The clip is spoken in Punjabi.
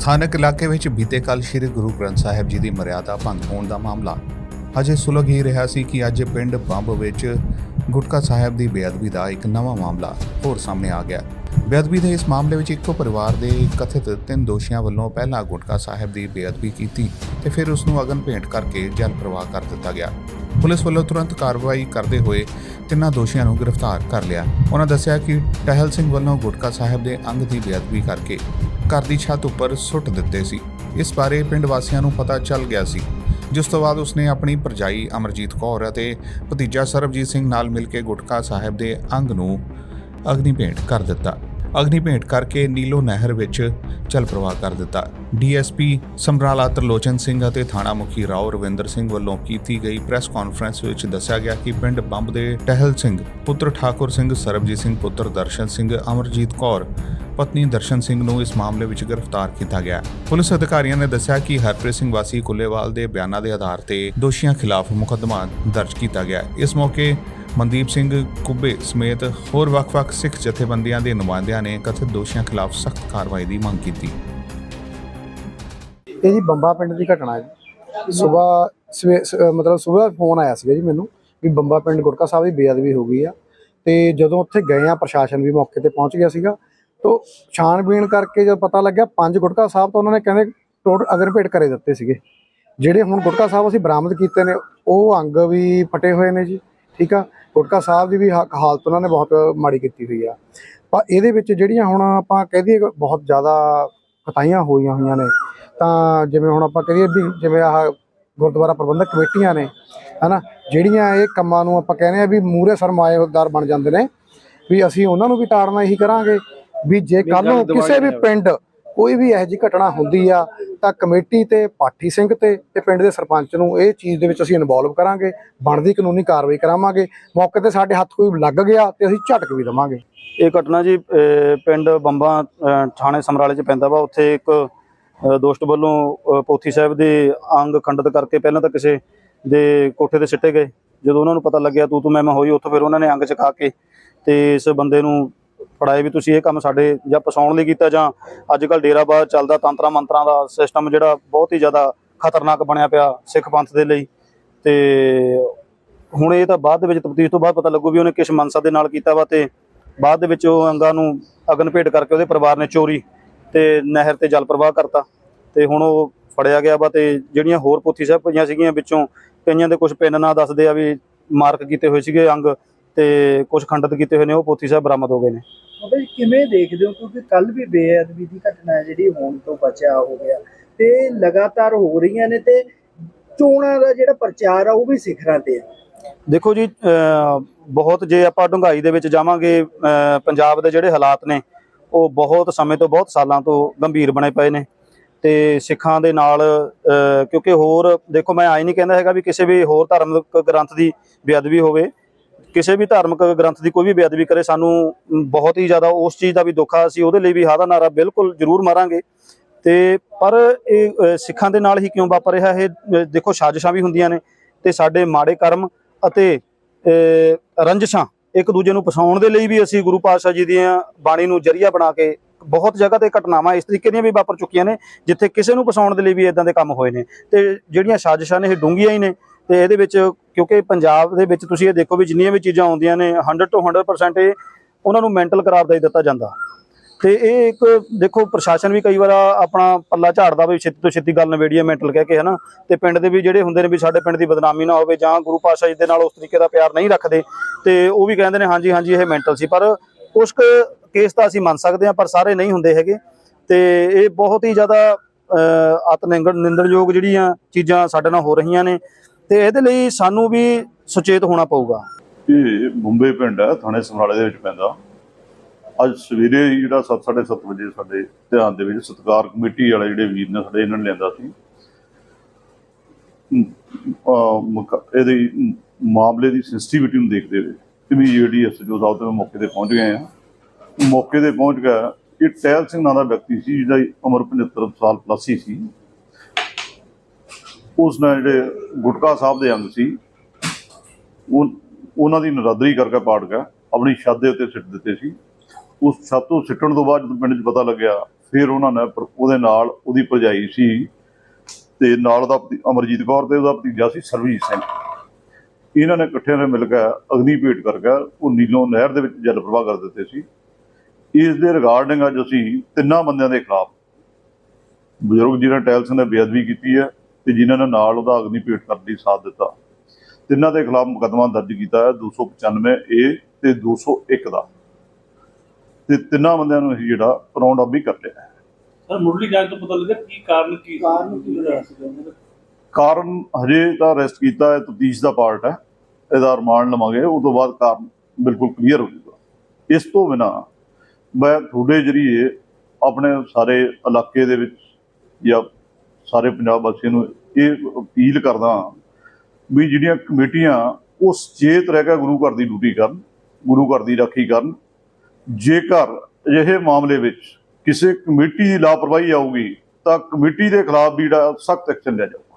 ਸਥਾਨਕ ਇਲਾਕੇ ਵਿੱਚ ਬੀਤੇ ਕੱਲ ਸ੍ਰੀ ਗੁਰੂ ਗ੍ਰੰਥ ਸਾਹਿਬ ਜੀ ਦੀ ਮਰਿਆਦਾ ਭੰਗ ਹੋਣ ਦਾ ਮਾਮਲਾ। ਅਜੇ ਸੁਲਝ ਹੀ ਰਿਹਾ ਸੀ ਕਿ ਅੱਜ ਪਿੰਡ ਬੰਬ ਵਿੱਚ ਗੁਟਕਾ ਸਾਹਿਬ ਦੀ ਬੇਅਦਬੀ ਦਾ ਇੱਕ ਨਵਾਂ ਮਾਮਲਾ ਹੋਰ ਸਾਹਮਣੇ ਆ ਗਿਆ। ਬੇਅਦਬੀ ਦੇ ਇਸ ਮਾਮਲੇ ਵਿੱਚ ਇੱਕੋ ਪਰਿਵਾਰ ਦੇ ਕਥਿਤ ਤਿੰਨ ਦੋਸ਼ੀਆਂ ਵੱਲੋਂ ਪਹਿਲਾਂ ਗੁਟਕਾ ਸਾਹਿਬ ਦੀ ਬੇਅਦਬੀ ਕੀਤੀ ਤੇ ਫਿਰ ਉਸ ਨੂੰ ਅਗਨ ਭੇਂਟ ਕਰਕੇ ਜਲ ਪ੍ਰਵਾਹ ਕਰ ਦਿੱਤਾ ਗਿਆ। ਪੁਲਿਸ ਵੱਲੋਂ ਤੁਰੰਤ ਕਾਰਵਾਈ ਕਰਦੇ ਹੋਏ ਤਿੰਨਾਂ ਦੋਸ਼ੀਆਂ ਨੂੰ ਗ੍ਰਿਫਤਾਰ ਕਰ ਲਿਆ। ਉਹਨਾਂ ਦੱਸਿਆ ਕਿ ਟਹਿਲ ਸਿੰਘ ਵੱਲੋਂ ਗੁਟਕਾ ਸਾਹਿਬ ਦੇ ਅੰਗ ਦੀ ਬੇਅਦਬੀ ਕਰਕੇ ਘਰ ਦੀ ਛੱਤ ਉੱਪਰ ਸੁੱਟ ਦਿੱਤੇ ਸੀ। ਇਸ ਬਾਰੇ ਪਿੰਡ ਵਾਸੀਆਂ ਨੂੰ ਪਤਾ ਚੱਲ ਗਿਆ ਸੀ, ਜਿਸ ਤੋਂ ਬਾਅਦ ਉਸਨੇ ਆਪਣੀ ਪਰਜਾਈ ਅਮਰਜੀਤ ਕੌਰ ਅਤੇ ਭਤੀਜਾ ਸਰਬਜੀਤ ਸਿੰਘ ਨਾਲ ਮਿਲ ਕੇ ਗੁਟਕਾ ਸਾਹਿਬ ਦੇ ਅੰਗ ਨੂੰ ਅਗਨੀ ਭੇਂਟ ਕਰ ਦਿੱਤਾ। ਅਗਨੀ ਭੇਟ ਕਰਕੇ ਨੀਲੋ ਨਹਿਰ ਵਿੱਚ ਚਲ ਪ੍ਰਵਾਹ ਕਰ ਦਿੱਤਾ। ਡੀਐਸਪੀ ਸਮਰਾਲਾ ਤਰਲੋਚਨ ਸਿੰਘ ਅਤੇ ਥਾਣਾ ਮੁਖੀ ਰਾਓ ਰਵਿੰਦਰ ਸਿੰਘ ਵੱਲੋਂ ਕੀਤੀ ਗਈ ਪ੍ਰੈਸ ਕਾਨਫਰੰਸ ਵਿੱਚ ਦੱਸਿਆ ਗਿਆ ਕਿ ਪਿੰਡ ਬੰਬ ਦੇ ਟਹਿਲ ਸਿੰਘ ਪੁੱਤਰ ਠਾਕੁਰ ਸਿੰਘ, ਸਰਬਜੀਤ ਸਿੰਘ ਪੁੱਤਰ ਦਰਸ਼ਨ ਸਿੰਘ, ਅਮਰਜੀਤ ਕੌਰ, ਪਤਨੀ ਦਰਸ਼ਨ ਸਿੰਘ ਨੂੰ ਇਸ ਮਾਮਲੇ ਵਿੱਚ ਗ੍ਰਿਫਤਾਰ ਕੀਤਾ ਗਿਆ। ਪੁਲਿਸ ਅਧਿਕਾਰੀਆਂ ਨੇ ਦੱਸਿਆ ਕਿ ਹਰਪ੍ਰੀਤ ਸਿੰਘ ਵਾਸੀ ਕੁੱਲੇਵਾਲ ਦੇ ਬਿਆਨਾਂ ਦੇ ਆਧਾਰ ਤੇ ਦੋਸ਼ੀਆਂ ਖਿਲਾਫ ਮੁਕੱਦਮਾ ਦਰਜ ਕੀਤਾ ਗਿਆ। ਇਸ ਮੌਕੇ ਮਨਦੀਪ ਸਿੰਘ ਕੁੱਬੇ ਸਮੇਤ ਹੋਰ ਵੱਖ-ਵੱਖ ਸਿੱਖ ਜਥੇਬੰਦੀਆਂ ਦੇ ਨੁਮਾਇੰਦਿਆਂ ਨੇ ਕਥਿਤ ਦੋਸ਼ੀਆਂ ਖਿਲਾਫ ਸਖਤ ਕਾਰਵਾਈ ਦੀ ਮੰਗ ਕੀਤੀ। ਇਹ ਜੀ ਬੰਬਾ ਪਿੰਡ ਦੀ ਘਟਨਾ ਹੈ ਜੀ। ਸਵੇਰ ਮਤਲਬ ਸਵੇਰ ਫੋਨ ਆਇਆ ਸੀਗਾ ਜੀ ਮੈਨੂੰ ਵੀ ਬੰਬਾ ਪਿੰਡ ਗੁਟਕਾ ਸਾਹਿਬ ਦੀ ਬੇਅਦਬੀ ਹੋ ਗਈ ਆ ਤੇ ਜਦੋਂ ਉੱਥੇ ਗਏ ਆ, ਪ੍ਰਸ਼ਾਸਨ ਵੀ ਮੌਕੇ ਤੇ ਪਹੁੰਚ ਗਿਆ ਸੀਗਾ। ਤੋਂ ਛਾਣਬੀਣ ਕਰਕੇ ਜਦ ਪਤਾ ਲੱਗਿਆ, ਪੰਜ ਗੁਟਕਾ ਸਾਹਿਬ ਤਾਂ ਉਹਨਾਂ ਨੇ ਕਹਿੰਦੇ ਟੋਟ ਅਗਰ ਭੇਟ ਕਰੇ ਦਿੱਤੇ ਸੀਗੇ। ਜਿਹੜੇ ਹੁਣ ਗੁਟਕਾ ਸਾਹਿਬ ਅਸੀਂ ਬਰਾਮਦ ਕੀਤੇ ਨੇ, ਉਹ ਅੰਗ ਵੀ ਫਟੇ ਹੋਏ ਨੇ ਜੀ। ਠੀਕ ਆ? ਗੁਟਕਾ ਸਾਹਿਬ ਦੀ ਵੀ ਹਾ- ਹਾਲਤ ਉਹਨਾਂ ਨੇ ਬਹੁਤ ਮਾੜੀ ਕੀਤੀ ਹੋਈ ਆ। ਪਰ ਇਹਦੇ ਵਿੱਚ ਜਿਹੜੀਆਂ ਹੁਣ ਆਪਾਂ ਕਹਿ ਦਈਏ ਕਿ ਬਹੁਤ ਜ਼ਿਆਦਾ ਕਤਾਈਆਂ ਹੋਈਆਂ ਹੋਈਆਂ ਨੇ ਤਾਂ ਜਿਵੇਂ ਹੁਣ ਆਪਾਂ ਕਹੀਏ ਵੀ ਜਿਵੇਂ ਆਹ ਗੁਰਦੁਆਰਾ ਪ੍ਰਬੰਧਕ ਕਮੇਟੀਆਂ ਨੇ ਹਨਾ? ਜਿਹੜੀਆਂ ਇਹ ਕੰਮਾਂ ਨੂੰ ਆਪਾਂ ਕਹਿੰਦੇ ਆ ਵੀ ਮੂਰੇ ਸਰਮਾਏਦਾਰ ਬਣ ਜਾਂਦੇ ਨੇ ਵੀ ਅਸੀਂ ਉਹਨਾਂ ਨੂੰ ਵੀ ਤਾੜਨਾ ਇਹੀ ਕਰਾਂਗੇ ਵੀ ਜੇ ਕੱਲ ਨੂੰ ਕਿਸੇ ਵੀ ਪਿੰਡ ਕੋਈ ਵੀ ਇਹੋ ਜਿਹੀ ਘਟਨਾ ਹੁੰਦੀ ਆ ਤਾਂ ਕਮੇਟੀ ਤੇ ਪਾਠੀ ਸਿੰਘ ਤੇ ਤੇ ਪਿੰਡ ਦੇ ਸਰਪੰਚ ਨੂੰ ਇਹ ਚੀਜ਼ ਦੇ ਵਿੱਚ ਅਸੀਂ ਇਨਵੋਲਵ ਕਰਾਂਗੇ, ਬਣਦੀ ਕਾਨੂੰਨੀ ਕਾਰਵਾਈ ਕਰਾਵਾਂਗੇ, ਮੌਕੇ ਤੇ ਸਾਡੇ ਹੱਥ ਕੋਈ ਲੱਗ ਗਿਆ ਤੇ ਅਸੀਂ ਝਟਕ ਵੀ ਦੇਵਾਂਗੇ। ਇਹ ਘਟਨਾ ਜੀ ਪਿੰਡ ਬੰਬਾ ਥਾਣੇ ਸਮਰਾਲੇ ਚ ਪੈਂਦਾ ਵਾ, ਉੱਥੇ ਇੱਕ ਦੋਸਤ ਵੱਲੋਂ ਪੋਥੀ ਸਾਹਿਬ ਦੇ ਅੰਗ ਖੰਡਿਤ ਕਰਕੇ ਪਹਿਲਾਂ ਤਾਂ ਕਿਸੇ ਦੇ ਕੋਠੇ ਤੇ ਸਿੱਟੇ ਗਏ। ਜਦੋਂ ਉਹਨਾਂ ਨੂੰ ਪਤਾ ਲੱਗਿਆ ਤੂੰ ਤੂੰ ਮੈਂ ਮੈਂ ਹੋਈ, ਉੱਥੋਂ ਫਿਰ ਉਹਨਾਂ ਨੇ ਅੰਗ ਚਕਾ ਕੇ ਤੇ ਇਸ ਬੰਦੇ ਨੂੰ ਫੜਾਏ ਵੀ ਤੁਸੀਂ ਇਹ ਕੰਮ ਸਾਡੇ ਜਾਂ ਪਸਾਉਣ ਲਈ ਕੀਤਾ ਜਾਂ ਅੱਜ ਕੱਲ ਡੇਰਾਬਾਦ ਚੱਲਦਾ ਤੰਤਰਾਂ ਮੰਤਰਾਂ ਦਾ ਸਿਸਟਮ ਜਿਹੜਾ ਬਹੁਤ ਹੀ ਜ਼ਿਆਦਾ ਖਤਰਨਾਕ ਬਣਿਆ ਪਿਆ ਸਿੱਖ ਪੰਥ ਦੇ ਲਈ। ਤੇ ਹੁਣ ਇਹ ਤਾਂ ਬਾਅਦ ਦੇ ਵਿੱਚ ਤਫਤੀਸ਼ ਤੋਂ ਬਾਅਦ ਪਤਾ ਲੱਗੂ ਵੀ ਉਹਨੇ ਕਿਸ ਮਨਸਾ ਦੇ ਨਾਲ ਕੀਤਾ ਵਾ ਤੇ ਬਾਅਦ ਦੇ ਵਿੱਚ ਉਹ ਅੰਗਾਂ ਨੂੰ ਅਗਨ ਭੇਟ ਕਰਕੇ ਉਹਦੇ ਪਰਿਵਾਰ ਨੇ ਚੋਰੀ ਤੇ ਨਹਿਰ ਤੇ ਜਲ ਪ੍ਰਵਾਹ ਕਰਤਾ ਤੇ ਹੁਣ ਉਹ ਫੜਿਆ ਗਿਆ ਵਾ ਤੇ ਜਿਹੜੀਆਂ ਹੋਰ ਪੋਥੀ ਸਾਹਿਬ ਪਈਆਂ ਸੀਗੀਆਂ ਵਿੱਚੋਂ ਕਈਆਂ ਦੇ ਕੁਝ ਪਿੰਨ ਨਾਂ ਦੱਸਦੇ ਆ ਵੀ ਮਾਰਕ ਕੀਤੇ ਹੋਏ ਸੀਗੇ ਅੰਗ ਤੇ ਕੁਝ ਖੰਡਿਤ ਕੀਤੇ ਹੋਏ ਨੇ ਉਹ ਪੋਥੀ ਸਾਹਿਬ ਬਰਾਮਦ ਹੋ ਗਏ ਨੇ। ਬਾਬਾ ਜੀ ਕਿਵੇਂ ਦੇਖਦੇ ਹੋ? ਕਿਉਂਕਿ ਕੱਲ ਵੀ ਬੇਅਦਬੀ ਦੀ ਘਟਨਾ ਜਿਹੜੀ ਹੋਣ ਤੋਂ ਬਚਿਆ ਹੋ ਗਿਆ। ਤੇ ਲਗਾਤਾਰ ਹੋ ਰਹੀਆਂ ਨੇ ਤੇ ਚੋਣਾਂ ਦਾ ਜਿਹੜਾ ਪ੍ਰਚਾਰ ਆ ਉਹ ਵੀ ਸਿਖਰਾਂ ਤੇ ਆ। ਦੇਖੋ ਜੀ ਬਹੁਤ ਜੇ ਆਪਾਂ ਡੂੰਘਾਈ ਦੇ ਵਿੱਚ ਜਾਵਾਂਗੇ ਪੰਜਾਬ ਦੇ ਜਿਹੜੇ ਹਾਲਾਤ ਨੇ ਉਹ ਬਹੁਤ ਸਮੇਂ ਤੋਂ ਬਹੁਤ ਸਾਲਾਂ ਤੋਂ ਗੰਭੀਰ ਬਣੇ ਪਏ ਨੇ। ਤੇ ਸਿੱਖਾਂ ਦੇ ਨਾਲ ਕਿਉਂਕਿ ਹੋਰ ਦੇਖੋ ਮੈਂ ਆਈ ਨਹੀਂ ਕਹਿੰਦਾ ਹੈਗਾ ਵੀ ਕਿਸੇ ਵੀ ਹੋਰ ਧਾਰਮਿਕ ਗ੍ਰੰਥ ਦੀ ਬੇਅਦਬੀ ਹੋਵੇ। ਕਿਸੇ ਵੀ ਧਾਰਮਿਕ ਗ੍ਰੰਥ ਦੀ ਕੋਈ ਵੀ ਬੇਅਦਬੀ ਕਰੇ ਸਾਨੂੰ ਬਹੁਤ ਹੀ ਜ਼ਿਆਦਾ ਉਸ ਚੀਜ਼ ਦਾ ਵੀ ਦੁੱਖ ਆ ਅਸੀਂ ਉਹਦੇ ਲਈ ਵੀ ਹਾਦਾ ਨਾਰਾ ਬਿਲਕੁਲ ਜ਼ਰੂਰ ਮਾਰਾਂਗੇ। ਤੇ ਪਰ ਇਹ ਸਿੱਖਾਂ ਦੇ ਨਾਲ ਹੀ ਕਿਉਂ ਵਾਪਰ ਰਿਹਾ ਇਹ ਦੇਖੋ ਸਾਜ਼ਿਸ਼ਾਂ ਵੀ ਹੁੰਦੀਆਂ ਨੇ ਤੇ ਸਾਡੇ ਮਾੜੇ ਕਰਮ ਅਤੇ ਅਹ, ਰੰਜਿਸ਼ਾਂ ਇੱਕ ਦੂਜੇ ਨੂੰ ਫਸਾਉਣ ਦੇ ਲਈ ਵੀ ਅਸੀਂ ਗੁਰੂ ਪਾਤਸ਼ਾਹ ਜੀ ਦੀਆਂ ਬਾਣੀ ਨੂੰ ਜਰੀਆ ਬਣਾ ਕੇ ਬਹੁਤ ਜਗ੍ਹਾ ਤੇ ਘਟਨਾਵਾਂ ਇਸ ਤਰੀਕੇ ਦੀਆਂ ਵੀ ਵਾਪਰ ਚੁੱਕੀਆਂ ਨੇ ਜਿੱਥੇ ਕਿਸੇ ਨੂੰ ਫਸਾਉਣ ਦੇ ਲਈ ਵੀ ਇਦਾਂ ਦੇ ਕੰਮ ਹੋਏ ਨੇ। ਤੇ ਜਿਹੜੀਆਂ ਸਾਜ਼ਿਸ਼ਾਂ ਨੇ ਇਹ ਡੂੰਘੀਆਂ ਹੀ ਨੇ। ਤੇ ਇਹਦੇ ਵਿੱਚ ਕਿਉਂਕਿ ਪੰਜਾਬ ਦੇ ਵਿੱਚ ਤੁਸੀਂ ਇਹ ਦੇਖੋ ਵੀ ਜਿੰਨੀਆਂ ਵੀ ਚੀਜ਼ਾਂ ਆਉਂਦੀਆਂ ਨੇ 100 ਤੋਂ 100% ਇਹ ਉਹਨਾਂ ਨੂੰ ਮੈਂਟਲ ਕਰਾਰ ਦਾ ਹੀ ਦਿੱਤਾ ਜਾਂਦਾ। ਤੇ ਇਹ ਇੱਕ ਦੇਖੋ ਪ੍ਰਸ਼ਾਸਨ ਵੀ ਕਈ ਵਾਰ ਆਪਣਾ ਪੱਲਾ ਝਾੜਦਾ ਵੀ ਛੇਤੀ ਤੋਂ ਛੇਤੀ ਗੱਲ ਨਵੇੜੀਏ ਮੈਂਟਲ ਕਹਿ ਕੇ ਹਨਾ। ਤੇ ਪਿੰਡ ਦੇ ਵੀ ਜਿਹੜੇ ਹੁੰਦੇ ਨੇ ਵੀ ਸਾਡੇ ਪਿੰਡ ਦੀ ਬਦਨਾਮੀ ਨਾ ਹੋਵੇ ਜਾਂ ਗੁਰੂ ਪਾਤਸ਼ਾਹ ਜੀ ਦੇ ਨਾਲ ਉਸ ਤਰੀਕੇ ਦਾ ਪਿਆਰ ਨਹੀਂ ਰੱਖਦੇ ਤੇ ਉਹ ਵੀ ਕਹਿੰਦੇ ਨੇ ਹਾਂਜੀ ਹਾਂਜੀ ਇਹ ਮੈਂਟਲ ਸੀ। ਪਰ ਉਸ ਕੇਸ ਤਾਂ ਅਸੀਂ ਮੰਨ ਸਕਦੇ ਹਾਂ ਪਰ ਸਾਰੇ ਨਹੀਂ ਹੁੰਦੇ ਹੈਗੇ। ਤੇ ਇਹ ਬਹੁਤ ਹੀ ਜ਼ਿਆਦਾ ਅਹ, ਅਤ ਨਿੰਦਣਯੋਗ ਜਿਹੜੀਆਂ ਚੀਜ਼ਾਂ ਸਾਡੇ ਨਾਲ ਹੋ ਰਹੀਆਂ ਨੇ। ਤੇ ਇਹਦੇ ਲਈ ਸਾਨੂੰ ਵੀ ਸੁਚੇਤ ਹੋਣਾ ਪਊਗਾ। ਇਹ ਮੁੰਬਈ ਪਿੰਡ ਹੈ, ਥਾਣੇ ਸਮਰਾਲੇ ਦੇ ਵਿੱਚ ਪੈਂਦਾ। ਅੱਜ ਸਵੇਰੇ ਜਿਹੜਾ 7:30 ਵਜੇ ਸਾਡੇ ਧਿਆਨ ਦੇ ਵਿੱਚ ਸਤਕਾਰ ਕਮੇਟੀ ਵਾਲੇ ਜਿਹੜੇ ਵੀਰ ਨੇ ਸਾਡੇ, ਇਹਨਾਂ ਨੇ ਲਿਆਂਦਾ ਸੀ। ਇਹਦੇ ਮਾਮਲੇ ਦੀ ਸੈਂਸਿਟੀਵਿਟੀ ਨੂੰ ਦੇਖਦੇ ਹੋਏ ਇਮੀਡੀਏਟਲੀ ਐਸਜੀਓ ਸਾਹਿਬ ਤੇ ਮੌਕੇ ਤੇ ਪਹੁੰਚ ਗਏ ਆ ਮੌਕੇ ਤੇ ਪਹੁੰਚ ਗਿਆ ਇਹ ਟਹਿਲ ਸਿੰਘ ਨਾਂ ਦਾ ਵਿਅਕਤੀ ਸੀ, ਜਿਹਦਾ ਉਮਰ 75 ਸਾਲ ਪਲੱਸ ਹੀ ਸੀ। ਉਸ ਨਾਲ ਜਿਹੜੇ ਗੁਟਕਾ ਸਾਹਿਬ ਦੇ ਅੰਗ ਸੀ, ਉਹ, ਉਹਨਾਂ ਦੀ ਨਰਾਦਰੀ ਕਰਕੇ ਪਾੜ ਗਿਆ, ਆਪਣੀ ਛੱਤ ਦੇ ਉੱਤੇ ਸਿੱਟ ਦਿੱਤੇ ਸੀ। ਉਸ ਛੱਤ ਤੋਂ ਸਿੱਟਣ ਤੋਂ ਬਾਅਦ ਜਦੋਂ ਪਿੰਡ 'ਚ ਪਤਾ ਲੱਗਿਆ, ਫਿਰ ਉਹਨਾਂ ਨੇ ਪਰ- ਉਹਦੇ ਨਾਲ ਉਹਦੀ ਭਰਜਾਈ ਸੀ ਤੇ ਨਾਲ ਦਾ ਅਮਰਜੀਤ ਕੌਰ ਤੇ ਉਹਦਾ ਭਤੀਜਾ ਸੀ ਸਰਵਜੀਤ ਸਿੰਘ। ਇਹਨਾਂ ਨੇ ਇਕੱਠਿਆਂ ਨੇ ਮਿਲ ਕੇ ਅਗਨੀ ਭੇਟ ਕਰਕੇ ਉਹ ਨੀਲੋਂ ਨਹਿਰ ਦੇ ਵਿੱਚ ਜਲ ਪ੍ਰਵਾਹ ਕਰ ਦਿੱਤੇ ਸੀ। ਇਸ ਦੇ ਰਿਗਾਰਡਿੰਗ ਅੱਜ ਅਸੀਂ ਤਿੰਨਾਂ ਬੰਦਿਆਂ ਦੇ ਖਿਲਾਫ, ਬਜ਼ੁਰਗ ਜਿਹਨਾਂ ਟੈਲਸ ਨੇ ਬੇਅਦਬੀ ਕੀਤੀ ਹੈ ਤੇ ਜਿਨ੍ਹਾਂ ਨੇ ਨਾਲ ਉਹਦਾ ਅਗਨੀ ਭੇਟ ਕਰਨ ਦੀ ਸਾਥ ਦਿੱਤਾ ਤਿੰਨਾਂ ਦੇ ਖਿਲਾਫ ਮੁਕੱਦਮਾ ਦਰਜ ਕੀਤਾ ਹੈ 295 ਏ ਤੇ 201 ਦਾ ਤੇ ਤਿੰਨਾਂ ਬੰਦਿਆਂ ਨੂੰ ਅਸੀਂ ਜਿਹੜਾ ਰਾਉਂਡ ਅਪ ਵੀ ਕਰ ਲਿਆ ਹੈ। ਸਰ ਮੁੱਢਲੀ ਜਾਂਚ ਤੋਂ ਪਤਾ ਲੱਗਾ ਕੀ ਕਾਰਨ ਕੀ ਸੀ? ਕਾਰਨ ਕੀ? ਕਾਰਨ ਹਜੇ ਤਾਂ ਅਰੈਸਟ ਕੀਤਾ ਹੈ ਤਫਤੀਸ਼ ਦਾ ਪਾਰਟ ਹੈ ਇਹਦਾ ਰਿਮਾਂਡ ਲਵਾਂਗੇ ਉਸ ਤੋਂ ਬਾਅਦ ਕਾਰਨ ਬਿਲਕੁਲ ਕਲੀਅਰ ਹੋ ਜਾਊਗਾ ਇਸ ਤੋਂ ਬਿਨਾ ਮੈਂ ਤੁਹਾਡੇ ਜਰੀਏ ਆਪਣੇ ਸਾਰੇ ਇਲਾਕੇ ਦੇ ਵਿੱਚ ਜਾਂ ਸਾਰੇ ਪੰਜਾਬ ਵਾਸੀਆਂ ਨੂੰ ਇਹ ਅਪੀਲ ਕਰਦਾ ਵੀ ਜਿਹੜੀਆਂ ਕਮੇਟੀਆਂ ਉਹ ਸੁਚੇਤ ਰਹਿ ਕੇ ਗੁਰੂ ਘਰ ਦੀ ਡਿਊਟੀ ਕਰਨ, ਗੁਰੂ ਘਰ ਦੀ ਰਾਖੀ ਕਰਨ। ਜੇਕਰ ਅਜਿਹੇ ਮਾਮਲੇ ਵਿੱਚ ਕਿਸੇ ਕਮੇਟੀ ਦੀ ਲਾਪਰਵਾਹੀ ਆਊਗੀ ਤਾਂ ਕਮੇਟੀ ਦੇ ਖਿਲਾਫ ਵੀ ਜਿਹੜਾ ਸਖਤ ਐਕਸ਼ਨ ਲਿਆ ਜਾਊਗਾ।